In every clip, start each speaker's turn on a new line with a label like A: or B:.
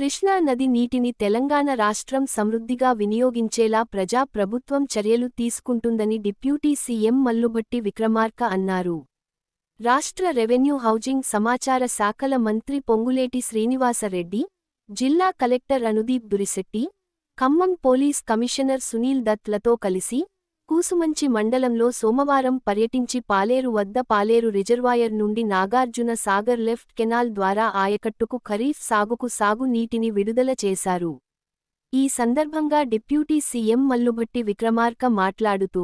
A: కృష్ణా నది నీటిని తెలంగాణ రాష్ట్రం సమృద్ధిగా వినియోగించేలా ప్రజా ప్రభుత్వం చర్యలు తీసుకుంటుందని డిప్యూటీ సీఎం మల్లుభట్టి విక్రమార్క అన్నారు. రాష్ట్ర రెవెన్యూ హౌజింగ్ సమాచార శాఖల మంత్రి పొంగులేటి శ్రీనివాసరెడ్డి జిల్లా collector Anudeep Durishetty Khammam police commissioner Sunil దత్లతో కలిసి కూసుమంచి మండలంలో సోమవారం పర్యటించి పాలేరు వద్ద పాలేరు రిజర్వాయర్ నుండి నాగార్జున సాగర్ లెఫ్ట్ కెనాల్ ద్వారా ఆయకట్టుకు ఖరీఫ్ సాగుకు సాగు నీటిని విడుదల చేశారు. ఈ సందర్భంగా డిప్యూటీ సీఎం మల్లుభట్టి విక్రమార్క మాట్లాడుతూ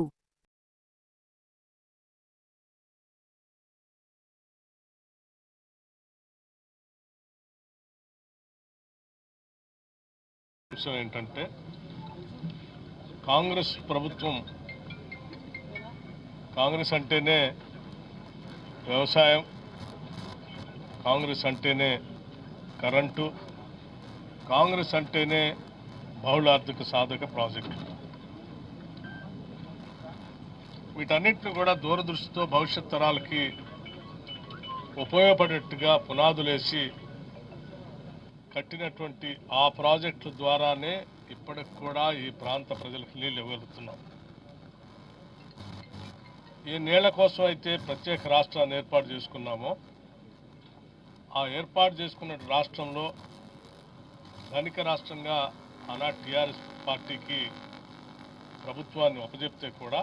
B: ఏంటంటే కాంగ్రెస్ ప్రభుత్వం కాంగ్రెస్ అంటేనే వ్యవసాయం కాంగ్రెస్ అంటేనే కరెంటు కాంగ్రెస్ అంటేనే బహుళార్థిక సాధక ప్రాజెక్టు. వీటన్నిటిని కూడా దూరదృష్టితో భవిష్యత్ తరాలకి ఉపయోగపడేట్టుగా పునాదులేసి కట్టినటువంటి ఆ ప్రాజెక్టుల ద్వారానే ఇప్పటికి కూడా ఈ ప్రాంత ప్రజలకు నీళ్ళు ఇవ్వగలుగుతున్నాం. ఈ నీళ్ళ కోసం అయితే ప్రత్యేక రాష్ట్రాన్ని ఏర్పాటు చేసుకున్నామో. ఆ ఏర్పాటు చేసుకున్న రాష్ట్రంలో ధనిక రాష్ట్రంగా ఆనాటి టీఆర్ఎస్ పార్టీకి ప్రభుత్వాన్ని అప్పచెప్తే కూడా